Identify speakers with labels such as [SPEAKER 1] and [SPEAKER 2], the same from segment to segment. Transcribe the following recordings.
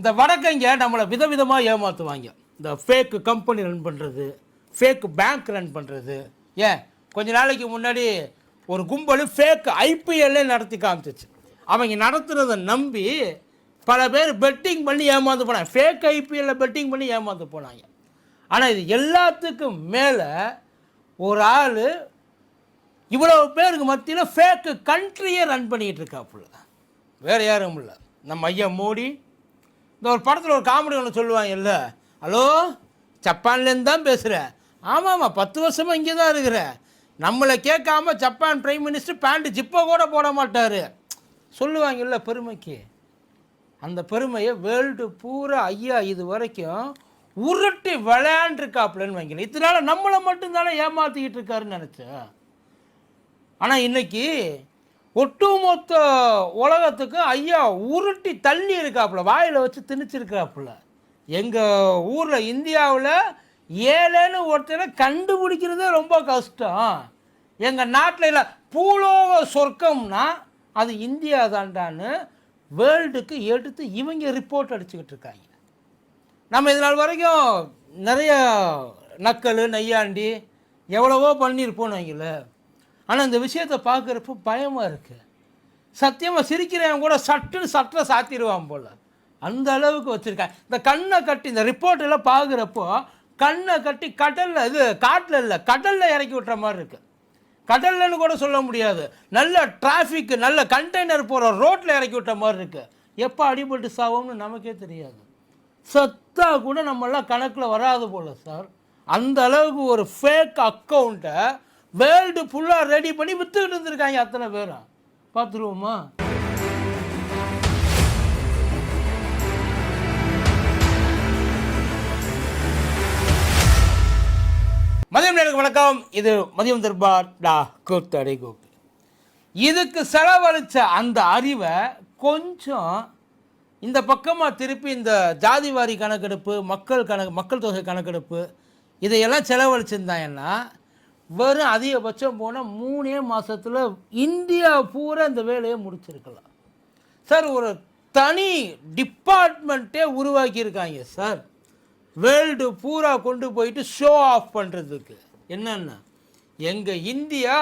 [SPEAKER 1] இந்த வடக்கைங்க நம்மளை விதவிதமாக ஏமாற்றுவாங்க இந்த ஃபேக்கு கம்பெனி ரன் பண்ணுறது ஃபேக்கு பேங்க் ரன் பண்ணுறது ஏன்? கொஞ்ச நாளைக்கு முன்னாடி ஒரு கும்பல் ஃபேக் ஐபிஎல்லே நடத்தி காமிச்சிச்சு. அவங்க நடத்துகிறத நம்பி பல பேர் பெட்டிங் பண்ணி ஏமாந்து போனாங்க. ஃபேக் ஐபிஎல்ல பெட்டிங் பண்ணி ஏமாந்து போனாங்க. ஆனால் இது எல்லாத்துக்கும் மேலே ஒரு ஆள் இவ்வளவு பேருக்கு மத்தியில் ஃபேக்கு கண்ட்ரியே ரன் பண்ணிகிட்டு இருக்காப்புல. வேறு யாரும் இல்லை. நம்ம ஐயா மோடி இந்த ஒரு படத்தில் ஒரு காமெடி ஒன்று சொல்லுவாங்கல்ல? ஹலோ? ஜப்பான்லேருந்து தான் பேசுகிறேன் ஆமாம்மா பத்து வருஷமாக இங்கே தான் இருக்கிறேன் நம்மளை கேட்காம ஜப்பான் பிரைம் மினிஸ்டர் பேண்ட்டு ஜிப்பை கூட போட மாட்டார். சொல்லுவாங்கல்ல பெருமைக்கு. அந்த பெருமையை வேர்ல்டு பூரா ஐயா இது வரைக்கும் உருட்டி விளையாண்டுருக்காப்புலன்னு வைங்களேன். இதனால நம்மளை மட்டும்தானே ஏமாற்றிக்கிட்டு இருக்காருன்னு நினச்சேன். ஆனால் இன்னைக்கு ஒட்டுமொத்த உலகத்துக்கு ஐயா உருட்டி தள்ளி இருக்காப்புல வாயில் வச்சு திணிச்சிருக்காப்புல. எங்கள் ஊரில் இந்தியாவில் ஏழைன்னு ஒருத்தரை கண்டுபிடிக்கிறதே ரொம்ப கஷ்டம். எங்கள் நாட்டில் இல்லை பூலோக சொர்க்கம்னா அது இந்தியா தாண்டான்னு வேர்ல்டுக்கு எடுத்து இவங்க ரிப்போர்ட் அடிச்சுக்கிட்டு இருக்காங்க. நம்ம இது நாள் வரைக்கும் நிறைய நக்கல் நையாண்டி எவ்வளவோ பண்ணியிருப்போம் வைங்கள ஆனால் இந்த விஷயத்தை பார்க்குறப்ப பயமாக இருக்குது சத்தியமாக சிரிக்கிறவன் கூட சட்டுன்னு சட்டை சாத்திடுவான் போல். அந்த அளவுக்கு வச்சுருக்காங்க இந்த கண்ணை கட்டி இந்த ரிப்போர்ட்டெல்லாம் பார்க்குறப்போ கண்ணை கட்டி கடலில் இது காட்டில் இல்லை கடலில் இறக்கி விட்டுற மாதிரி இருக்குது கடல்லன்னு கூட சொல்ல முடியாது. நல்ல டிராஃபிக்கு நல்ல கண்டெய்னர் போகிற ரோட்டில் இறக்கி விட்ட மாதிரி இருக்குது எப்போ அடிபட்டு சாவோம்னு நமக்கே தெரியாது. சத்தா கூட நம்மளாம் கணக்கில் வராது போல் சார் அந்த அளவுக்கு ஒரு ஃபேக் அக்கௌண்ட்டை வேர்ல்டு ஃபுல்லாக ரெடி பண்ணி விற்றுக்கிட்டு இருந்திருக்காங்க அத்தனை பேரும். பார்த்துருவோமா? மதியம் நேருக்கு வணக்கம். இது மதியம் தர்பார் டா கூத்தடை கோப்பி இதுக்கு செலவழித்த அந்த அறிவை கொஞ்சம் இந்த பக்கமாக திருப்பி இந்த ஜாதிவாரி கணக்கெடுப்பு மக்கள் கணக்கு மக்கள் தொகை கணக்கெடுப்பு இதையெல்லாம் செலவழிச்சிருந்தாங்கன்னா வெறும் அதிகபட்சம் போனால் மூணே மாதத்தில் இந்தியா பூரா இந்த வேலையை முடிச்சிருக்கலாம். சார் ஒரு தனி டிபார்ட்மெண்ட்டே உருவாக்கியிருக்காங்க சார். வேர்ல்டு பூரா கொண்டு போயிட்டு ஷோ ஆஃப் பண்ணுறதுக்கு என்னென்ன எங்கள் இந்தியா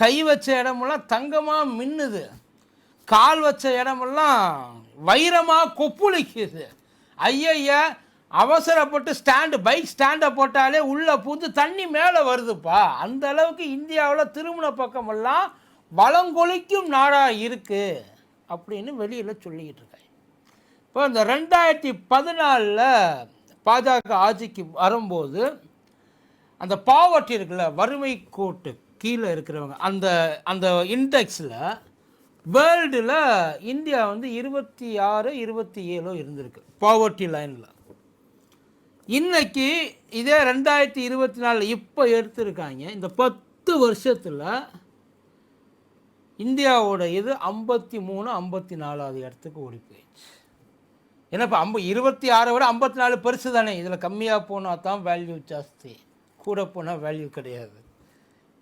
[SPEAKER 1] கை வச்ச இடமெல்லாம் தங்கமாக மின்னுது. கால் வச்ச இடமெல்லாம் வைரமாக கொப்புளிக்குது. ஐயா அவசரப்பட்டு ஸ்டாண்டு பைக் ஸ்டாண்டை போட்டாலே உள்ளே பூந்து தண்ணி மேலே வருதுப்பா. அந்த அளவுக்கு இந்தியாவில் திருமண பக்கமெல்லாம் வளங்கொழிக்கும் நாடாக இருக்குது அப்படின்னு வெளியில் சொல்லிக்கிட்டு இருக்காங்க. இப்போ இந்த ரெண்டாயிரத்தி பதினாலில் பாஜக ஆட்சிக்கு வரும்போது அந்த பாவர்ட்டி இருக்குல்ல வறுமை கோட்டு கீழே இருக்கிறவங்க அந்த அந்த இண்டெக்ஸில் வேர்ல்டில் இந்தியா வந்து இருபத்தி ஆறு இருபத்தி ஏழோ இருந்திருக்கு பாவர்ட்டி லைனில் இன்னைக்கு இதே ரெண்டாயிரத்தி இருபத்தி நாலு இப்போ எடுத்திருக்காங்க. இந்த பத்து வருஷத்தில் இந்தியாவோட இது ஐம்பத்தி மூணு ஐம்பத்தி நாலாவது இடத்துக்கு ஓடி போயிடுச்சு. ஏன்னா இப்போ ஐம்ப இருபத்தி ஆறை விட ஐம்பத்தி நாலு பெருசு தானே. இதில் கம்மியாக போனால் தான் வேல்யூ ஜாஸ்தி. கூட போனால் வேல்யூ கிடையாது.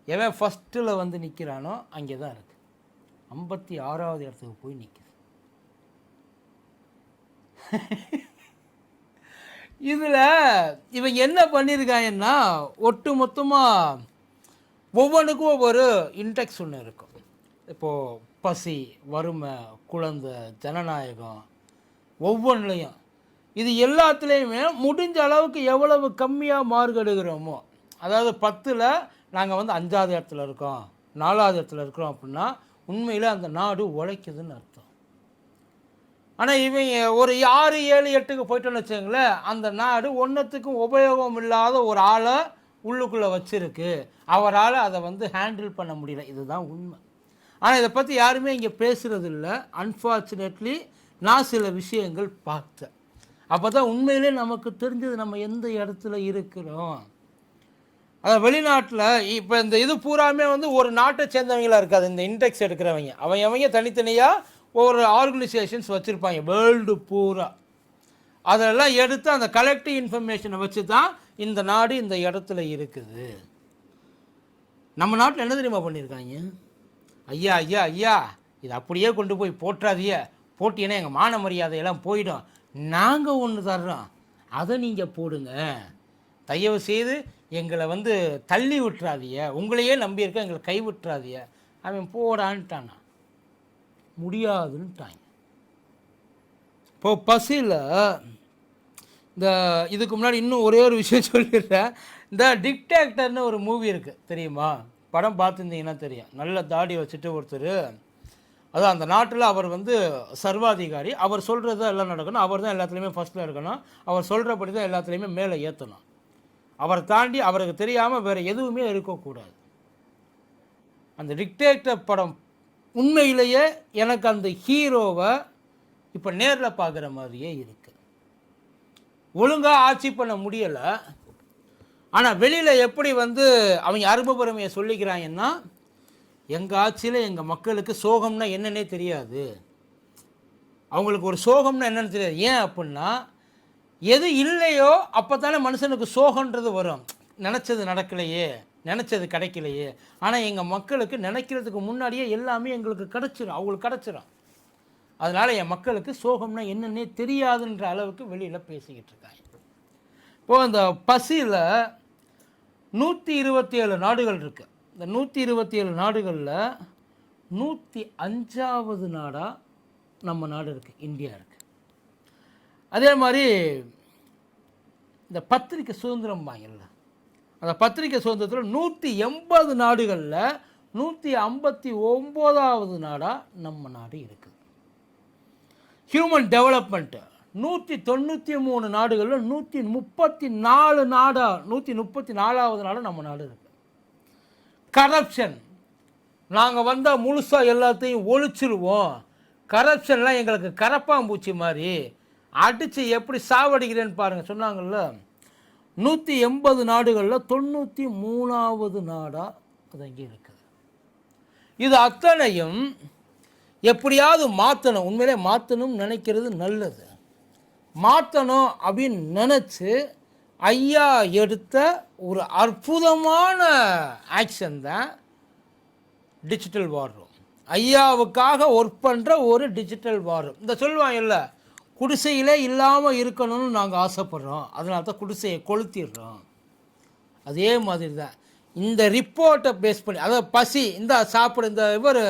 [SPEAKER 1] எவன் ஃபஸ்ட்டில் வந்து நிற்கிறானோ அங்கே தான் இருக்குது ஐம்பத்தி ஆறாவது இடத்துக்கு போய் நிற்கிது இதில் இவன் என்ன பண்ணியிருக்காங்கன்னா ஒட்டு மொத்தமாக ஒவ்வொன்றுக்கும் ஒவ்வொரு இன்டெக்ஸ் ஒன்று இருக்கும். இப்போது பசி வறுமை குழந்தை ஜனநாயகம் ஒவ்வொன்றுலையும் இது எல்லாத்துலேயுமே முடிஞ்ச அளவுக்கு எவ்வளவு கம்மியாக மார்க் எடுக்கிறோமோ அதாவது பத்தில் நாங்கள் வந்து அஞ்சாவது இடத்துல இருக்கோம் நாலாவது இடத்துல இருக்கிறோம் அப்படின்னா உண்மையில் அந்த நாடு உழைக்குதுன்னு அர்த்தம். ஆனால் இவங்க ஒரு ஆறு ஏழு எட்டுக்கு போயிட்டோன்னு வச்சுங்களேன் அந்த நாடு ஒன்றுத்துக்கும் உபயோகம் இல்லாத ஒரு ஆளை உள்ளுக்குள்ளே வச்சுருக்கு. அவரால் அதை வந்து ஹேண்டில் பண்ண முடியல. இதுதான் உண்மை. ஆனால் இதை பற்றி யாருமே இங்கே பேசுகிறது இல்லை அன்ஃபார்ச்சுனேட்லி நான் சில விஷயங்கள் பார்த்தேன். அப்போ தான் உண்மையிலே நமக்கு தெரிஞ்சது நம்ம எந்த இடத்துல இருக்கிறோம். அதாவது வெளிநாட்டில் இப்போ இந்த இது பூராமே வந்து ஒரு நாட்டை சேர்ந்தவங்களாக இருக்காது. இந்த இண்டெக்ஸ் எடுக்கிறவங்க. அவங்க அவங்க தனித்தனியாக ஒரு ஆர்கனைசேஷன்ஸ் வச்சுருப்பாங்க. வேர்ல்டு பூரா. அதெல்லாம் எடுத்து அந்த கலெக்டிவ் இன்ஃபர்மேஷனை வச்சு தான் இந்த நாடு இந்த இடத்துல இருக்குது. நம்ம நாட்டில் என்ன தெரியுமா பண்ணியிருக்காங்க ஐயா ஐயா ஐயா இது அப்படியே கொண்டு போய் போட்டுறாதீங்க போட்டினா எங்கள் மான மரியாதையெல்லாம் போயிடும். நாங்கள் ஒன்று தர்றோம். அதை நீங்கள் போடுங்க. தயவு செய்து எங்களை வந்து தள்ளி விட்டுறாதிய உங்களையே நம்பியிருக்க எங்களை கை அவன் போடான்ட்டானா? முடியாதுன்ட்டாங்க இப்போ பசியில் இந்த இதுக்கு முன்னாடி இன்னும் ஒரே ஒரு விஷயம் சொல்லிடுறேன். இந்த டிக்டேக்டர்னு ஒரு மூவி இருக்குது தெரியுமா? படம் பார்த்துருந்தீங்கன்னா தெரியும். நல்ல தாடி வச்சுட்டு ஒருத்தர் அதான் அந்த நாட்டில் அவர் வந்து சர்வாதிகாரி. அவர் சொல்கிறது தான் எல்லாம் நடக்கணும். அவர் தான் எல்லாத்துலேயுமே ஃபஸ்ட்டில் இருக்கணும். அவர் சொல்கிறபடி தான் எல்லாத்துலேயுமே மேலே ஏற்றணும் அவரை தாண்டி அவருக்கு தெரியாமல் வேறு எதுவுமே இருக்கக்கூடாது. அந்த டிக்டேட்டர் படம் உண்மையிலேயே எனக்கு அந்த ஹீரோவை இப்போ நேரில் பார்க்குற மாதிரியே இருக்குது ஒழுங்காக ஆட்சி பண்ண முடியலை. ஆனால் வெளியில் எப்படி வந்து அவங்க அருமபெருமையை சொல்லிக்கிறாங்கன்னா எங்கள் ஆட்சியில் எங்கள் மக்களுக்கு சோகம்னா என்னன்னே தெரியாது. அவங்களுக்கு ஒரு சோகம்னா என்னன்னு தெரியாது. ஏன் அப்படின்னா எது இல்லையோ அப்போ தானே மனுஷனுக்கு சோகன்றது வரும். நினச்சது நடக்கலையே. நினச்சது கிடைக்கலையே. ஆனால் எங்கள் மக்களுக்கு நினைக்கிறதுக்கு முன்னாடியே எல்லாமே எங்களுக்கு கிடச்சிரும். அவங்களுக்கு கிடச்சிரும். அதனால் என் மக்களுக்கு சோகம்னா என்னன்னே தெரியாதுன்ற அளவுக்கு வெளியில் பேசிக்கிட்டு இருக்காங்க. இப்போது அந்த பசியில் நூற்றி இருபத்தி ஏழு நாடுகள் இருக்குது இந்த நூற்றி இருபத்தி ஏழு நாடுகளில் நூற்றி அஞ்சாவது நாடாக நம்ம நாடு இருக்குது இந்தியா இருக்குது அதே மாதிரி இந்த பத்திரிக்கை சுதந்திரம் வாங்கல அந்த பத்திரிக்கை சுதந்திரத்தில் நூற்றி எண்பது நாடுகளில் நூற்றி ஐம்பத்தி ஒம்போதாவது நாடாக நம்ம நாடு இருக்குது. ஹியூமன் டெவலப்மெண்ட்டு நூற்றி தொண்ணூற்றி மூணு நாடுகளில் நூற்றி முப்பத்தி நாலு நாடாக நூற்றி முப்பத்தி நாலாவது நாடு நம்ம நாடு இருக்குது கரப்ஷன் நாங்கள் வந்தால் முழுசாக எல்லாத்தையும் ஒழிச்சிருவோம். கரப்ஷன்லாம் எங்களுக்கு கரப்பாம்பூச்சி மாதிரி அடித்து எப்படி சாவடிக்கிறேன்னு பாருங்கள் சொன்னாங்கல்ல? நூற்றி எண்பது நாடுகளில் தொண்ணூற்றி மூணாவது நாடாக அது அங்கே இருக்குது. இது அத்தனையும் எப்படியாவது மாற்றணும் உண்மையிலே மாற்றணும்னு நினைக்கிறது நல்லது. மாற்றணும் அப்படின்னு நினச்சி ஐயா எடுத்த ஒரு அற்புதமான ஆக்ஷன் தான் டிஜிட்டல் வார் ரூம் ஐயாவுக்காக ஒர்க் பண்ணுற ஒரு டிஜிட்டல் வார் ரூம் இந்த சொல்லுவாங்கல்ல குடிசையிலே இல்லாமல் இருக்கணும்னு நாங்கள் ஆசைப்பட்றோம். அதனால தான் குடிசையை கொளுத்திடுறோம். அதே மாதிரி தான். இந்த ரிப்போர்ட்டை பேஸ் பண்ணி அதாவது பசி இந்த சாப்பிடு இந்த இவர்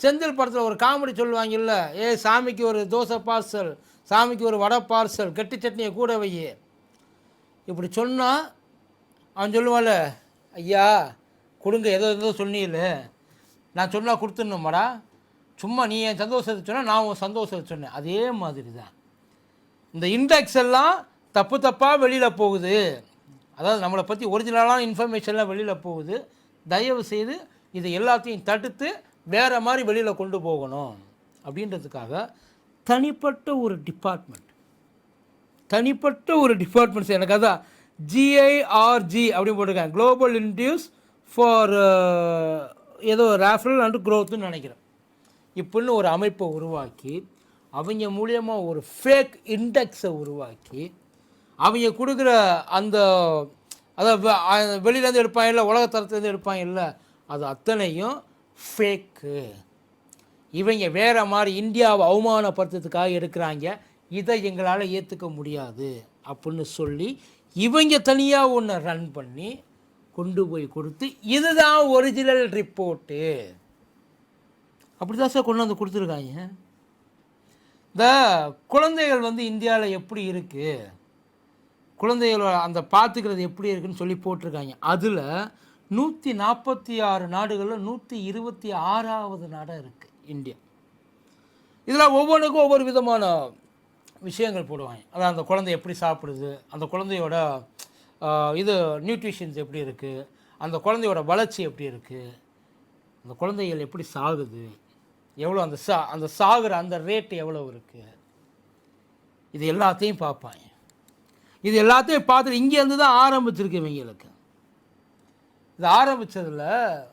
[SPEAKER 1] செந்தில் படத்தில் ஒரு காமெடி சொல்லுவாங்கல்ல ஏ சாமிக்கு ஒரு தோசை பார்சல் சாமிக்கு ஒரு வடை பார்சல் கெட்டி சட்னியை கூட வை இப்படி சொன்னால் அவன் சொல்லுவான்ல ஐயா கொடுங்க ஏதோ ஏதோ சொன்னீல நான் சொன்னால் கொடுத்துடணுமாடா. சும்மா நீ என் சந்தோஷத்தை சொன்னால் நான் உன் சந்தோஷத்தை சொன்னேன். அதே மாதிரி தான். இந்த இண்டெக்ஸ் எல்லாம் தப்பு தப்பாக வெளியில் போகுது. அதாவது நம்மளை பற்றி ஒரிஜினலான இன்ஃபர்மேஷன்லாம் வெளியில் போகுது. தயவு செய்து இதை எல்லாத்தையும் தடுத்து வேறு மாதிரி வெளியில் கொண்டு போகணும். அப்படின்றதுக்காக தனிப்பட்ட ஒரு டிபார்ட்மெண்ட் தனிப்பட்ட ஒரு டிபார்ட்மெண்ட்ஸ் எனக்கு அதான் ஜிஐஆர்ஜி அப்படின்னு போட்டிருக்கேன் குளோபல் இன்டியூஸ் ஃபார் ஏதோ ரேஃபரல் அண்ட் க்ரோத்துன்னு நினைக்கிறேன். இப்படின்னு ஒரு அமைப்பை உருவாக்கி அவங்க மூலியமாக ஒரு ஃபேக் இண்டெக்ஸை உருவாக்கி அவங்க கொடுக்குற அந்த அதாவது வெளியிலேருந்து எடுப்பாங்க இல்லை உலகத்தரத்துலேருந்து எடுப்பாங்க இல்லை அது அத்தனையும் ஃபேக்கு இவங்க வேறு மாதிரி இந்தியாவை அவமானப்படுத்துறதுக்காக எடுக்கிறாங்க. இதை எங்களால் ஏற்றுக்க முடியாது அப்படின்னு சொல்லி இவங்க தனியாக ஒன்று ரன் பண்ணி கொண்டு போய் கொடுத்து இதுதான் ஒரிஜினல் ரிப்போர்ட்டு அப்படி தான் சார் கொண்டு வந்து கொடுத்துருக்காங்க. இந்த குழந்தைகள் வந்து இந்தியாவில் எப்படி இருக்குது குழந்தைகளோட அந்த பார்த்துக்கிறது எப்படி இருக்குன்னு சொல்லி போட்டிருக்காங்க. அதில் நூற்றி நாற்பத்தி ஆறு நாடுகளில் நூற்றி இருபத்தி ஆறாவது நாடாக இருக்குது இந்தியா. இதில் ஒவ்வொன்றுக்கும் ஒவ்வொரு விதமான விஷயங்கள் போடுவாங்க. அதாவது அந்த குழந்தை எப்படி சாப்பிடுது அந்த குழந்தையோட இது நியூட்ரிஷன்ஸ் எப்படி இருக்குது அந்த குழந்தையோட வளர்ச்சி எப்படி இருக்குது அந்த குழந்தைகள் எப்படி சாகுது எவ்வளோ அந்த சா அந்த சாகுற அந்த ரேட் எவ்வளோ இருக்குது இது எல்லாத்தையும் பார்ப்பாங்க. இது எல்லாத்தையும் பார்த்துட்டு இங்கேருந்து தான் ஆரம்பிச்சிருக்கு இவங்களுக்கு. இது ஆரம்பித்ததில்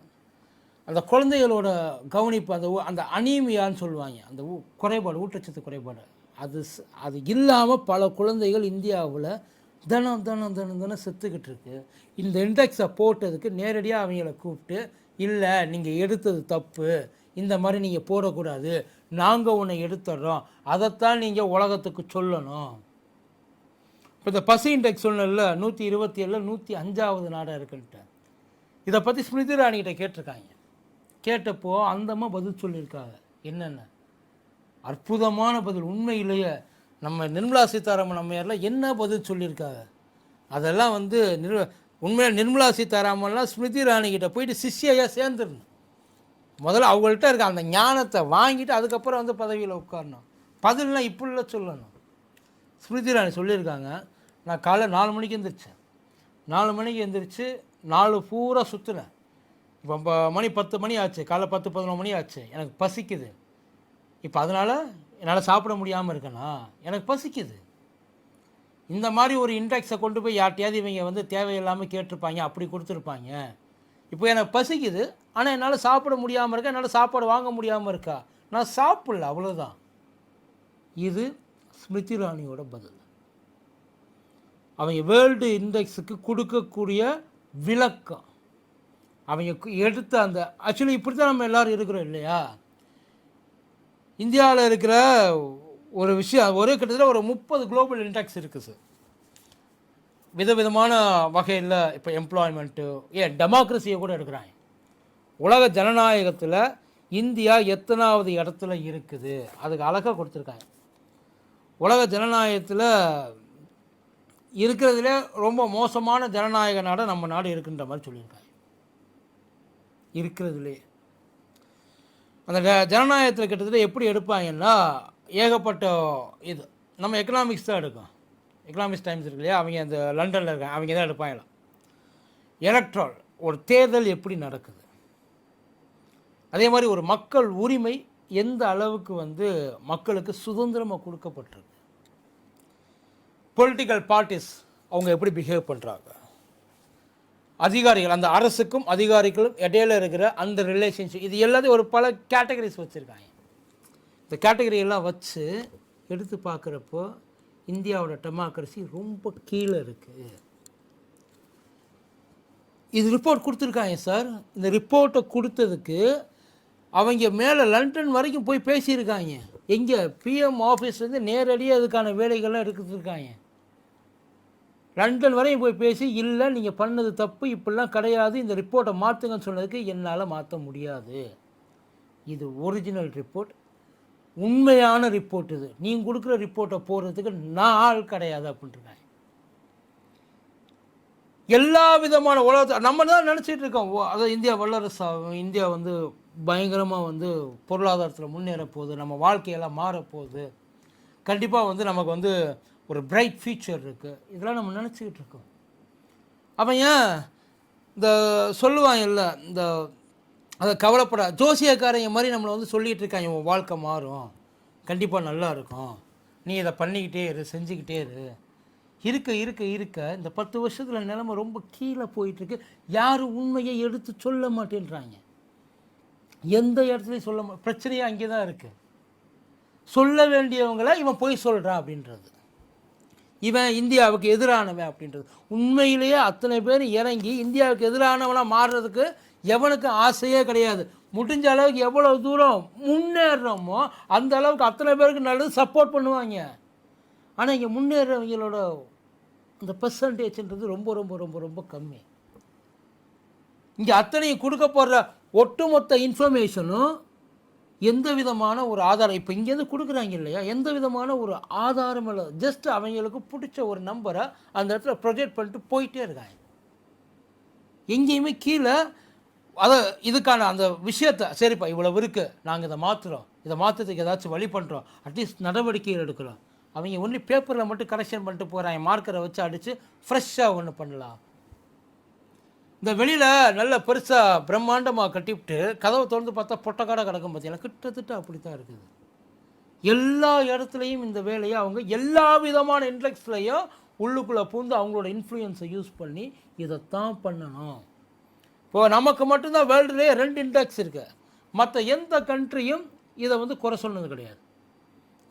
[SPEAKER 1] அந்த குழந்தைகளோட கவனிப்பு அந்த அந்த அனீமியான்னு சொல்லுவாங்க. அந்த ஊ- குறைபாடு ஊட்டச்சத்து குறைபாடு. அது அது இல்லாமல் பல குழந்தைகள் இந்தியாவில் தினம் தினம் தினம் தினம் செத்துக்கிட்டு இருக்கு. இந்த இண்டெக்ஸை போட்டதுக்கு நேரடியாக அவங்கள கூப்பிட்டு இல்லை நீங்கள் எடுத்தது தப்பு. இந்த மாதிரி நீங்கள் போடக்கூடாது. நாங்கள் உன்னை எடுத்துடுறோம் அதைத்தான் நீங்கள் உலகத்துக்கு சொல்லணும். இப்போ இந்த பசி இண்டெக்ஸ் சொன்னல நூற்றி இருபத்தி ஏழில் நூற்றி அஞ்சாவது நாடாக இருக்குன்ட்டு. இதை பற்றி ஸ்மிருதி ராணிகிட்ட கேட்டிருக்காங்க. கேட்டப்போ அந்தமாக பதில் சொல்லியிருக்காங்க. என்னென்ன? அற்புதமான பதில். உண்மையிலேயே நம்ம நிர்மலா சீதாராமன் அம்மையாரில் என்ன பதில் சொல்லியிருக்காங்க? அதெல்லாம் வந்து நிர் உண்மையாக நிர்மலா சீதாராமன்லாம் ஸ்மிருதி இராணிகிட்ட போயிட்டு சிஷ்யையாக சேர்ந்துடணும். முதல்ல அவங்கள்ட்ட இருக்க அந்த ஞானத்தை வாங்கிட்டு அதுக்கப்புறம் வந்து பதவியில் உட்காரணும். பதில்லாம் இப்படில சொல்லணும். ஸ்மிருதி ராணி சொல்லியிருக்காங்க நான் காலைல நாலு மணிக்கு எந்திரிச்சேன். நாலு மணிக்கு எந்திரிச்சு நாலு பூரா சுற்றுனேன் இப்போ மணி பத்து மணி ஆச்சு. காலை பத்து பதினொன்று மணி ஆச்சு. எனக்கு பசிக்குது. இப்போ அதனால் என்னால் சாப்பிட முடியாமல் இருக்கேனா? எனக்கு பசிக்குது. இந்த மாதிரி ஒரு இன்டெக்ஸை கொண்டு போய் யார்ட்டையாவது இவங்க வந்து தேவையில்லாமல் கேட்டிருப்பாங்க அப்படி கொடுத்துருப்பாங்க. இப்போ எனக்கு பசிக்குது. ஆனால் என்னால் சாப்பிட முடியாமல் இருக்கா? என்னால் சாப்பாடு வாங்க முடியாமல் இருக்கா? நான் சாப்பிடல அவ்வளோதான் இது ஸ்மிருதி ராணியோட பதில். அவங்க வேர்ல்டு இண்டெக்ஸுக்கு கொடுக்கக்கூடிய விளக்கம். அவங்க எடுத்த அந்த ஆக்சுவலி இப்படி தான் நம்ம எல்லாரும் இருக்கிறோம் இல்லையா? இந்தியாவில் இருக்கிற ஒரு விஷயம் ஒரே கிட்டத்தட்ட ஒரு முப்பது குளோபல் இண்டெக்ஸ் இருக்குது சார். விதவிதமான வகையில் இப்போ எம்ப்ளாய்மெண்ட்டு ஏன் டெமோக்ரஸியை கூட எடுக்கிறாங்க. உலக ஜனநாயகத்தில் இந்தியா எத்தனாவது இடத்துல இருக்குது? அதுக்கு அழகாக கொடுத்துருக்காங்க. உலக ஜனநாயகத்தில் இருக்கிறதுல ரொம்ப மோசமான ஜனநாயக நாடாக நம்ம நாடு இருக்குன்ற மாதிரி சொல்லியிருக்காங்க. இருக்கிறதுலே. அந்த ஜனநாயகத்தில் கிட்டத்தட்ட எப்படி எடுப்பாங்கன்னா ஏகப்பட்ட இது நம்ம எக்கனாமிக்ஸ் தான் எடுக்கும். எக்கனாமிக்ஸ் டைம்ஸ் இருக்கு இல்லையா? அவங்க அந்த லண்டனில் இருக்காங்க. அவங்க தான் எடுப்பாங்களாம். எலக்ட்ரால் ஒரு தேர்தல் எப்படி நடக்குது? அதே மாதிரி ஒரு மக்கள் உரிமை எந்த அளவுக்கு வந்து மக்களுக்கு சுதந்திரமாக கொடுக்கப்பட்டிருக்கு? பொலிட்டிக்கல் பார்ட்டிஸ் அவங்க எப்படி பிஹேவ் பண்ணுறாங்க அதிகாரிகள் அந்த அரசுக்கும் அதிகாரிகளும் இடையில இருக்கிற அந்த ரிலேஷன்ஷிப் இது எல்லாத்தையும் ஒரு பல கேட்டகரிஸ் வச்சுருக்காங்க. இந்த கேட்டகரியெல்லாம் வச்சு எடுத்து பார்க்குறப்போ இந்தியாவோட டெமோக்ரஸி ரொம்ப கீழே இருக்குது இது ரிப்போர்ட் கொடுத்துருக்காங்க சார் இந்த ரிப்போர்ட்டை கொடுத்ததுக்கு அவங்க மேலே லண்டன் வரைக்கும் போய் பேசியிருக்காங்க. எங்கே பிஎம் ஆஃபீஸ்லேருந்து நேரடியாக அதுக்கான வேலைகள்லாம் எடுத்துருக்காங்க லண்டன் வரையும் போய் பேசி இல்லை நீங்கள் பண்ணது தப்பு இப்படிலாம் கிடையாது இந்த ரிப்போர்ட்டை மாற்றுங்கன்னு சொன்னதுக்கு என்னால் மாற்ற முடியாது. இது ஒரிஜினல் ரிப்போர்ட் உண்மையான ரிப்போர்ட் இது. நீங்கள் கொடுக்குற ரிப்போர்ட்டை போடுறதுக்கு நான் ஆள் கிடையாது அப்படின்ட்டுருக்காங்க. எல்லா விதமான உலகத்தை நம்ம தான் நினச்சிட்டு இருக்கோம். ஓ அதாவது இந்தியா வல்லரசு இந்தியா வந்து பயங்கரமாக வந்து பொருளாதாரத்தில் முன்னேற போகுது நம்ம வாழ்க்கையெல்லாம் மாறப்போகுது. கண்டிப்பாக வந்து நமக்கு வந்து ஒரு பிரைட் ஃபியூச்சர் இருக்குது இதெல்லாம் நம்ம நினச்சிக்கிட்டு இருக்கோம். அவன் ஏன் இந்த சொல்லுவான் இல்லை இந்த அதை கவலைப்பட ஜோசியக்காரங்க மாதிரி நம்மளை வந்து சொல்லிகிட்டு இருக்காங்க உன் வாழ்க்கை மாறும். கண்டிப்பாக நல்லா இருக்கும். நீ இதை பண்ணிக்கிட்டே இரு செஞ்சுக்கிட்டே இரு. இருக்க இருக்க இருக்க இந்த பத்து வருஷத்தில் நிலைமை ரொம்ப கீழே போயிட்டுருக்கு யாரும் உண்மையை எடுத்து சொல்ல மாட்டேன்றாங்க. எந்த இடத்துலையும் சொல்ல மா பிரச்சனையே அங்கே தான் இருக்குது சொல்ல வேண்டியவங்கள இவன் போய் சொல்கிறான் அப்படின்றது. இவன் இந்தியாவுக்கு எதிரானவன் அப்படின்றது. உண்மையிலேயே அத்தனை பேர் இறங்கி இந்தியாவுக்கு எதிரானவனாக மாறுறதுக்கு எவனுக்கு ஆசையே கிடையாது. முடிஞ்ச அளவுக்கு எவ்வளோ தூரம் முன்னேறுறோமோ அந்த அளவுக்கு அத்தனை பேருக்கு நல்லது சப்போர்ட் பண்ணுவாங்க. ஆனால் இங்கே முன்னேறவங்களோட அந்த பர்சன்டேஜ்ன்றது ரொம்ப ரொம்ப ரொம்ப ரொம்ப கம்மி. இங்கே அத்தனையும் கொடுக்க போடுற ஒட்டுமொத்த இன்ஃபர்மேஷனும் எந்த விதமான ஒரு ஆதாரம் இப்போ இங்கேருந்து கொடுக்குறாங்க இல்லையா? எந்த விதமான ஒரு ஆதாரம் இல்லை. ஜஸ்ட் அவங்களுக்கு பிடிச்ச ஒரு நம்பரை அந்த இடத்துல ப்ரொஜெக்ட் பண்ணிட்டு போயிட்டே இருக்காங்க. எங்கேயுமே கீழே அதை இதுக்கான அந்த விஷயத்தை சரிப்பா இவ்வளோ இருக்குது நாங்கள் இதை மாற்றுறோம் இதை மாற்றுறதுக்கு ஏதாச்சும் வழி பண்ணுறோம் அட்லீஸ்ட் நடவடிக்கைகள் எடுக்கிறோம். அவங்க ஒன்லி பேப்பரில் மட்டும் கரெக்ஷன் பண்ணிட்டு போகிறாங்க மார்க்கரை வச்சு அடித்து ஃப்ரெஷ்ஷாக ஒன்று பண்ணலாம். இந்த வெளியில் நல்ல பெருசாக பிரம்மாண்டமாக கட்டிவிட்டு கதவை திறந்து பார்த்தா பொட்டக்காடாக கிடக்கும் பார்த்தீங்கன்னா கிட்டத்தட்ட அப்படி தான் இருக்குது. எல்லா இடத்துலையும் இந்த வேலையை அவங்க எல்லா விதமான இன்ட்ரெக்ட்ஸ்லையும் உள்ளுக்குள்ளே பூந்து அவங்களோட இன்ஃப்ளூயன்ஸை யூஸ் பண்ணி இதைத்தான் பண்ணணும். இப்போது நமக்கு மட்டும்தான் வேர்ல்டுலேயே ரெண்டு இண்டெக்ஸ் இருக்கு. மற்ற எந்த கண்ட்ரியும் இதை வந்து குறை சொன்னது கிடையாது.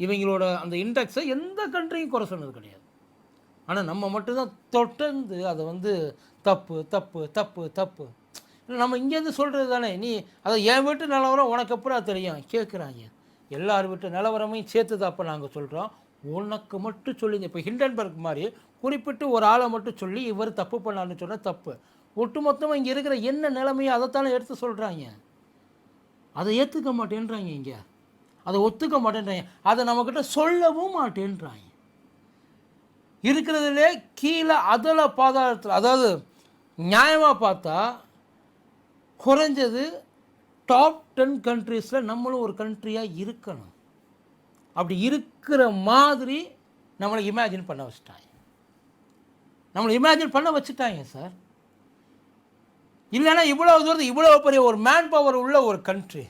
[SPEAKER 1] இவங்களோட அந்த இன்டெக்ஸை எந்த கண்ட்ரியும் குறை சொன்னது கிடையாது. ஆனால் நம்ம மட்டும்தான் தொடர்ந்து அதை வந்து தப்பு தப்பு தப்பு தப்பு. இல்லை நம்ம இங்கேருந்து சொல்கிறது தானே? நீ அதை என் வீட்டு நிலவரம் உனக்கு எப்படா தெரியும்? கேட்குறாங்க எல்லார் வீட்டு நிலவரமையும் சேர்த்து தான் நாங்கள் சொல்கிறோம் உனக்கு மட்டும் சொல்லுங்க. இப்போ ஹிண்டன்பர்க் மாதிரி குறிப்பிட்டு ஒரு ஆளை மட்டும் சொல்லி இவர் தப்பு பண்ணான்னு சொன்னால் தப்பு. ஒட்டுமொத்தமாக இங்கே இருக்கிற என்ன நிலைமையோ அதைத்தானே எடுத்து சொல்கிறாங்க அதை ஏற்றுக்க மாட்டேன்றாங்க இங்கே. அதை ஒத்துக்க மாட்டேன்றாங்க. அதை நம்மக்கிட்ட சொல்லவும் மாட்டேன்றாங்க. இருக்கிறதுலே கீழே அதில் பாதாளத்தில் அதாவது நியாயமாக பார்த்தா குறைஞ்சது டாப் டென் கண்ட்ரீஸில் நம்மளும் ஒரு கண்ட்ரியாக இருக்கணும். அப்படி இருக்கிற மாதிரி நம்மளை இமேஜின் பண்ண வச்சுட்டாங்க. நம்மளை இமேஜின் பண்ண வச்சுட்டாங்க சார் இல்லைன்னா இவ்வளோ தூரத்து இவ்வளோ பெரிய ஒரு மேன் பவர் உள்ள ஒரு கண்ட்ரி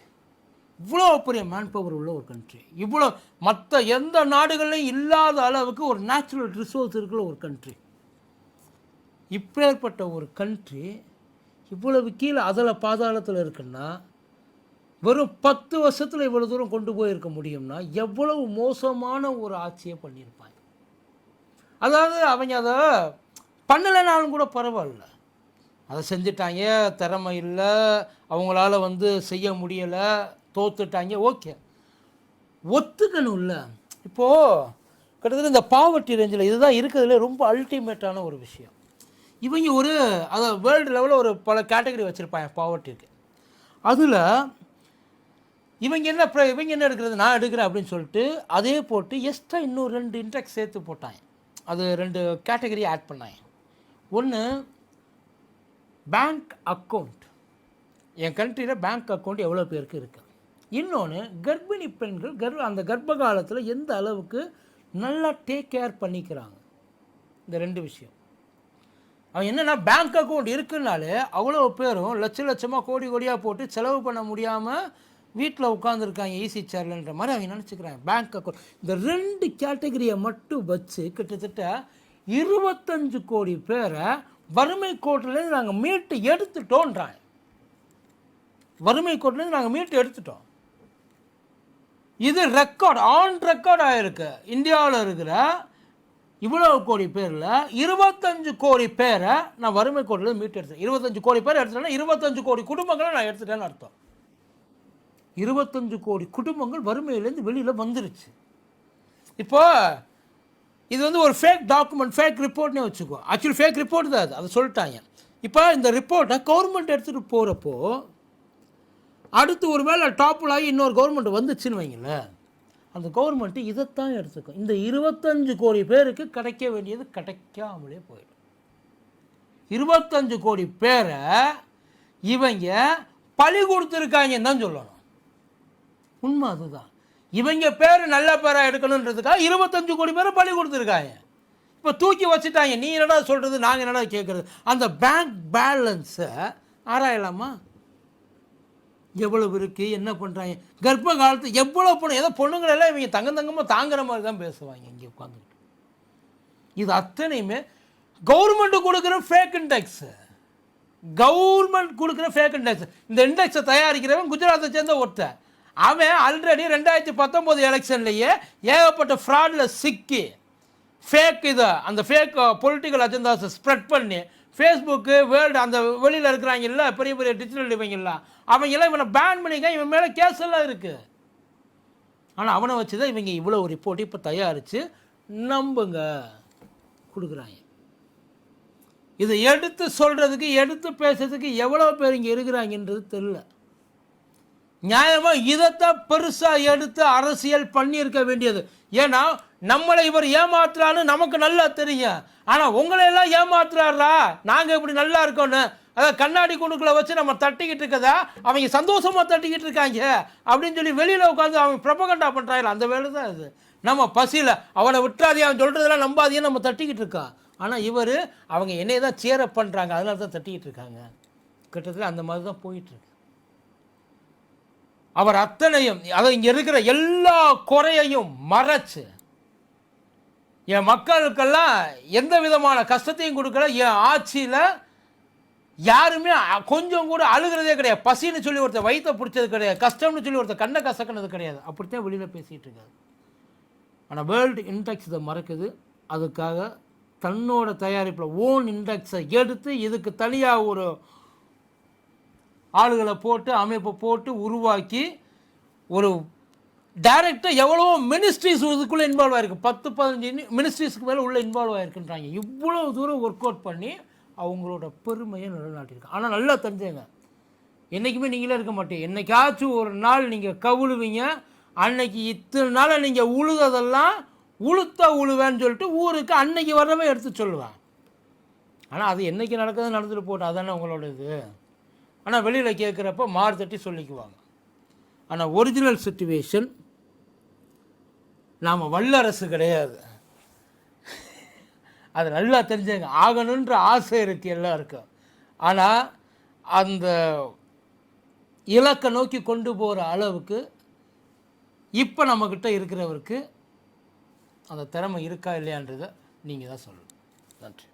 [SPEAKER 1] இவ்வளோ பெரிய மேன் பவர் உள்ள ஒரு கண்ட்ரி இவ்வளோ மற்ற எந்த நாடுகள்லையும் இல்லாத அளவுக்கு ஒரு நேச்சுரல் ரிசோர்ஸ் இருக்கிற ஒரு கண்ட்ரி இப்பேற்பட்ட ஒரு கண்ட்ரி இவ்வளவு கீழே அதில் பாதாளத்தில் இருக்குன்னா வெறும் பத்து வருஷத்தில் இவ்வளோ தூரம் கொண்டு போயிருக்க முடியும்னா எவ்வளவு மோசமான ஒரு ஆட்சியை பண்ணியிருப்பாங்க. அதாவது அவங்க அதை பண்ணலைனாலும் கூட பரவாயில்ல. அதை செஞ்சிட்டாங்க திறமை இல்லை அவங்களால வந்து செய்ய முடியலை. தோத்துட்டாங்க ஓகே. ஒத்துக்கணும்ல. இப்போது கிட்டத்தட்ட இந்த பாவர்ட்டி ரேஞ்சில் இதுதான் இருக்கிறதுல ரொம்ப அல்டிமேட்டான ஒரு விஷயம். இவங்க ஒரு அதை வேர்ல்டு லெவலில் ஒரு பல கேட்டகரி வச்சுருப்பாங்க பாவர்ட்டிக்கு அதில் இவங்க என்ன இவங்க என்ன எடுக்கிறது? நான் எடுக்கிறேன் அப்படின்னு சொல்லிட்டு அதே போட்டு எக்ஸ்ட்ரா இன்னும் ரெண்டு இன்டெக்ஸ் சேர்த்து போட்டாங்க. அது ரெண்டு கேட்டகரி ஆட் பண்ணாங்க. ஒன்று பேங்க் அக்கௌண்ட் என் கண்ட்ரியில் பேங்க் அக்கௌண்ட் எவ்வளோ பேருக்கு இருக்குது இன்னொன்று கர்ப்பிணி பெண்கள் கர்ப்ப அந்த கர்ப்ப காலத்தில் எந்த அளவுக்கு நல்லா டேக் கேர் பண்ணிக்கிறாங்க? இந்த ரெண்டு விஷயம். அவன் என்னென்னா பேங்க் அக்கௌண்ட் இருக்குன்னாலே அவ்வளோ பேரும் லட்ச லட்சமாக கோடி கோடியாக போட்டு செலவு பண்ண முடியாமல் வீட்டில் உட்காந்துருக்காங்க ஈஸி சேர்லன்ற மாதிரி அவங்க நினச்சிக்கிறாங்க. பேங்க் அக்கௌண்ட் இந்த ரெண்டு கேட்டகரியை மட்டும் வச்சு கிட்டத்தட்ட இருபத்தஞ்சு கோடி பேரை வறுமை கோட்டிலேருந்து நாங்கள் மீட்டு எடுத்துட்டோன்றாங்க. வறுமை கோட்டிலேருந்து நாங்கள் மீட்டு எடுத்துட்டோம். இது ரெக்கார்ட் ஆன் ரெக்கார்ட் ஆகிருக்கு இந்தியாவில் இருக்கிற இவ்வளவு கோடி பேரில் இருபத்தஞ்சு கோடி பேரை நான் வறுமை கோட்டில் மீட்டு எடுத்தேன். இருபத்தஞ்சு கோடி பேர் எடுத்துட்டேன்னா இருபத்தஞ்சு கோடி குடும்பங்களை நான் எடுத்துட்டேன்னு அர்த்தம். இருபத்தஞ்சு கோடி குடும்பங்கள் வறுமையிலேருந்து வெளியில் வந்துருச்சு. இப்போ இது வந்து ஒரு ஃபேக் டாக்குமெண்ட் ஃபேக் ரிப்போர்ட்னே வச்சுக்கோ. ஆக்சுவலி ஃபேக் ரிப்போர்ட் தான் அது. அதை சொல்லிட்டாங்க. இப்போ இந்த ரிப்போர்ட்டை கவர்மெண்ட் எடுத்துகிட்டு போகிறப்போ அடுத்து ஒரு வேளை டாப்பில் ஆகி இன்னொரு கவர்மெண்ட் வந்துச்சுன்னு வைங்களேன். அந்த கவர்மெண்ட்டு இதைத்தான் எடுத்துக்கும். இந்த இருபத்தஞ்சு கோடி பேருக்கு கிடைக்க வேண்டியது கிடைக்காமலே போயிடும். இருபத்தஞ்சு கோடி பேரை இவங்க பழி கொடுத்துருக்காங்கன்னு தான் சொல்லணும். உண்மை அதுதான். இவங்க பேர் நல்ல பேராக எடுக்கணுன்றதுக்காக இருபத்தஞ்சு கோடி பேரை பழி கொடுத்துருக்காங்க. இப்போ தூக்கி வச்சுட்டாங்க. நீ என்னடா சொல்கிறது நாங்கள் என்னடா கேட்குறது அந்த பேங்க் பேலன்ஸை ஆராயலாமா? எவ்வளவு இருக்குது என்ன பண்ணுறாங்க கர்ப்ப காலத்து எவ்வளோ பொண்ணு ஏதோ பொண்ணுங்களெல்லாம் இவங்க தங்க தங்கமாக தாங்குற மாதிரி தான் பேசுவாங்க இங்கே உட்காந்துக்கிட்டு இது அத்தனையுமே கவர்மெண்ட்டு கொடுக்குற ஃபேக் இண்டெக்ஸு கவர்மெண்ட் கொடுக்குற ஃபேக் இண்டெக்ஸ் இந்த இண்டெக்ஸை தயாரிக்கிறவன் குஜராத்தை சேர்ந்த ஒருத்தன். அவன் ஆல்ரெடி ரெண்டாயிரத்தி பத்தொம்போது எலெக்ஷன்லேயே ஏகப்பட்ட ஃப்ராடில் சிக்கி ஃபேக் இதை அந்த ஃபேக் பொலிட்டிக்கல் அஜெண்டாஸை ஸ்ப்ரெட் பண்ணி ஃபேஸ்புக்கு வேர்ல்டு அந்த வெளியில் இருக்கிறாங்கல்ல பெரிய பெரிய டிஜிட்டல் இவங்கெல்லாம் அவங்க எல்லாம் இவனை பேன் பண்ணிக்க இவன் மேலே கேஸ் எல்லாம் இருக்குது ஆனால் அவனை வச்சு தான் இவங்க இவ்வளோ ரிப்போர்ட் இப்போ தயாரித்து நம்புங்க கொடுக்குறாங்க. இதை எடுத்து சொல்கிறதுக்கு எடுத்து பேசுறதுக்கு எவ்வளோ பேர் இங்கே இருக்கிறாங்கன்றது தெரில நியாயமாக இதைத்தான் பெருசாக எடுத்து அரசியல் பண்ணியிருக்க வேண்டியது. ஏன்னா நம்மளை இவர் ஏமாத்துறான்னு நமக்கு நல்லா தெரியும். ஆனால் உங்களை எல்லாம் ஏமாத்துறாரா? நாங்கள் இப்படி நல்லா இருக்கோன்னு அதை கண்ணாடி குணுக்களை வச்சு நம்ம தட்டிக்கிட்டு இருக்கதா? அவங்க சந்தோஷமாக தட்டிக்கிட்டு இருக்காங்க. அப்படின்னு சொல்லி வெளியில் உட்காந்து அவங்க ப்ரொபகண்டா பண்ணுறாங்க அந்த வேலை தான் அது நம்ம பசியில் அவனை விட்டுறாதே அவன் சொல்கிறதெல்லாம் நம்பாதையும் நம்ம தட்டிக்கிட்டு இருக்கோம். ஆனால் இவர் அவங்க என்னையை தான் சேர பண்ணுறாங்க அதனால தான் தட்டிக்கிட்டு இருக்காங்க. கிட்டத்தட்ட அந்த மாதிரி தான் போயிட்டுருக்கு அவர் அத்தனையும் அதை இங்கே இருக்கிற எல்லா குறையையும் மறைச்சு என் மக்களுக்கெல்லாம் எந்த விதமான கஷ்டத்தையும் கொடுக்கல என் ஆட்சியில் யாருமே கொஞ்சம் கூட அழுகிறதே கிடையாது. பசின்னு சொல்லி ஒருத்தர் வயிற்ற பிடிச்சது கிடையாது. கஷ்டம்னு சொல்லி ஒருத்தர் கண்ணை கசக்கினது கிடையாது. அப்படித்தான் வெளியில் பேசிகிட்டு இருக்காரு. ஆனால் வேர்ல்டு இண்டெக்ஸ் இதை மறக்குது. அதுக்காக தன்னோட தயாரிப்பில் ஓன் இண்டெக்ஸை எடுத்து இதுக்கு தனியாக ஒரு ஆளுகளை போட்டு அமைப்பை போட்டு உருவாக்கி ஒரு டைரக்டாக எவ்வளோ மினிஸ்ட்ரிஸ் இதுக்குள்ளே இன்வால்வ் ஆகிருக்கு பத்து பதினஞ்சு மினிஸ்ட்ரிஸ்க்கு மேலே உள்ளே இன்வால்வ் ஆகிருக்குன்றாங்க இவ்வளோ தூரம் ஒர்க் அவுட் பண்ணி அவங்களோட பெருமையை நிலைநாட்டியிருக்கு. ஆனால் நல்லா தெரிஞ்சுங்க. என்றைக்குமே நீங்களே இருக்க மாட்டீங்க. என்றைக்காச்சும் ஒரு நாள் நீங்கள் கவுழுவீங்க. அன்னைக்கு இத்தனை நாளாக நீங்கள் உழுததெல்லாம் உளுத்த உழுவேன்னு சொல்லிட்டு ஊருக்கு அன்னைக்கு வரவே எடுத்து சொல்லுவேன். ஆனால் அது என்றைக்கு நடக்குது நடந்துட்டு போட்டு அதானே உங்களோட இது? ஆனால் வெளியில் கேட்குறப்ப மாறு தட்டி சொல்லிக்குவாங்க. ஆனால் ஒரிஜினல் சுச்சுவேஷன் நாம் வல்லரசு கிடையாது. அது நல்லா தெரிஞ்சுங்க. ஆகணுன்ற ஆசை இருக்குது எல்லாருக்கும். ஆனால் அந்த இலக்கை நோக்கி கொண்டு போகிற அளவுக்கு இப்போ நம்மக்கிட்ட இருக்கிறவருக்கு அந்த திறமை இருக்கா இல்லையான்றதை நீங்கள் தான் சொல்லணும். நன்றி.